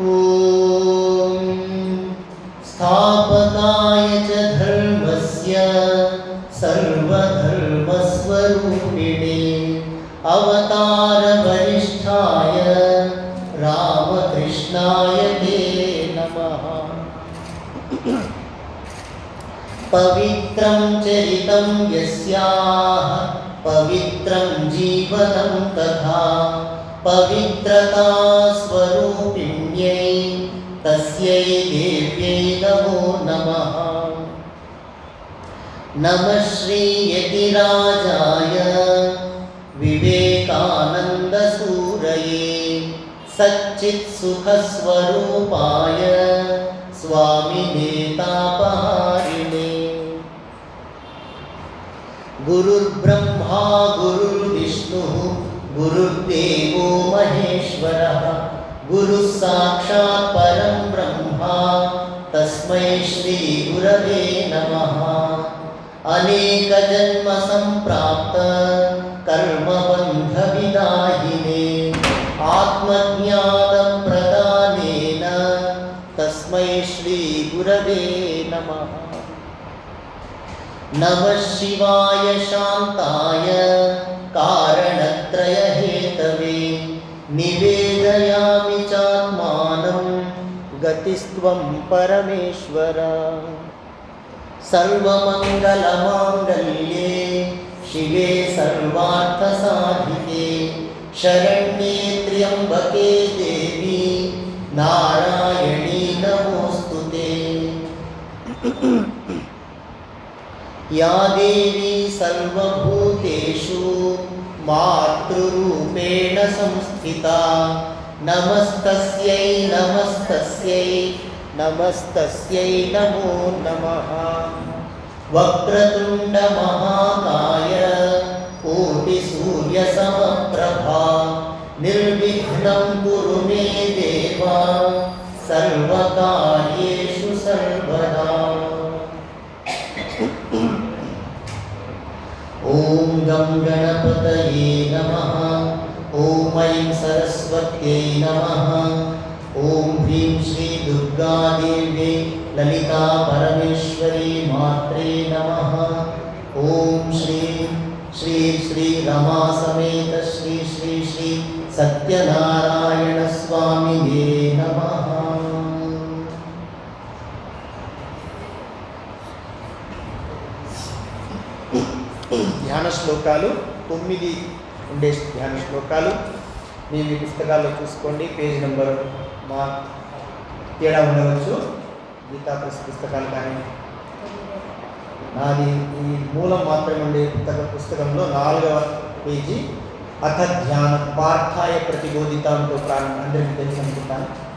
ॐ स्थापकाय च धर्मस्य सर्वधर्मस्वरूपिणे अवतारवरिष्ठाय रामकृष्णाय ते पवित्रं चरितं यस्याः, पवित्रं जीवनं तथा पवित्रता स्वरूपिणी स्वरूपिण्यै तस्यै देव्यै नमो नमः। नमः श्रीयतिराजाय विवेकानन्दसूरये सच्चित्सुखस्वरूपाय स्वामिनेतापहारिणे गुरुर्ब्रह्मा गुरुर्विष्णुः गुरुर्देवो महेश्वरः गुरुः साक्षात् परं ब्रह्मा, तस्मै श्रीगुरवे नमः। अनेकजन्मसम्प्राप्त कर्मबन्धविदाहिने आत्मज्ञानप्रदानेन तस्मै श्रीगुरवे नमः। नमः शिवाय शान्ताय, कारणत्रयहेतवे निवेदयामि गतिस्त्वं परमेश्वर सर्वमङ्गलमाङ्गल्ये शिवे सर्वार्थसाधिके शरण्ये त्र्यम्बके देवी नारायणी नमोऽस्तु ते या देवी सर्वभूतेषु मातृरूपेण संस्थिता नमस्तस्यै नमस्तस्यै नमस्तस्यै नमो नमः वक्रतुण्डमहाकाय कोटिसूर्यसमप्रभा निर्विघ्नं कुरु मे देवा सर्वकार्येषु सर्वदा ॐ गं गणपतये नमः ॐ ऐं सरस्वत्यै नमः ॐ ह्रीं श्रीदुर्गादेव्यै ललिता परमेश्वरी मात्रे नमः ॐ श्रीं श्री श्री रमा समेत श्री श्री श्री सत्यनारायणस्वामिने नमः ధ్యాన శ్లోకాలు తొమ్మిది ఉండే ధ్యాన శ్లోకాలు. మీ మీ పుస్తకాల్లో చూసుకోండి. పేజ్ నెంబర్ మా తేడా ఉండవచ్చు. గీతా పుస్- పుస్తకాలు కానీ. నాది ఈ మూలం మాత్రమే ఉండే పుస్తక పుస్తకంలో నాలుగవ పేజీ. అథ ధ్యాన పార్థాయ ప్రతిబోధిత అంటూ ప్రారంభం. అందరికీ తెలిసి అనుకుంటాను.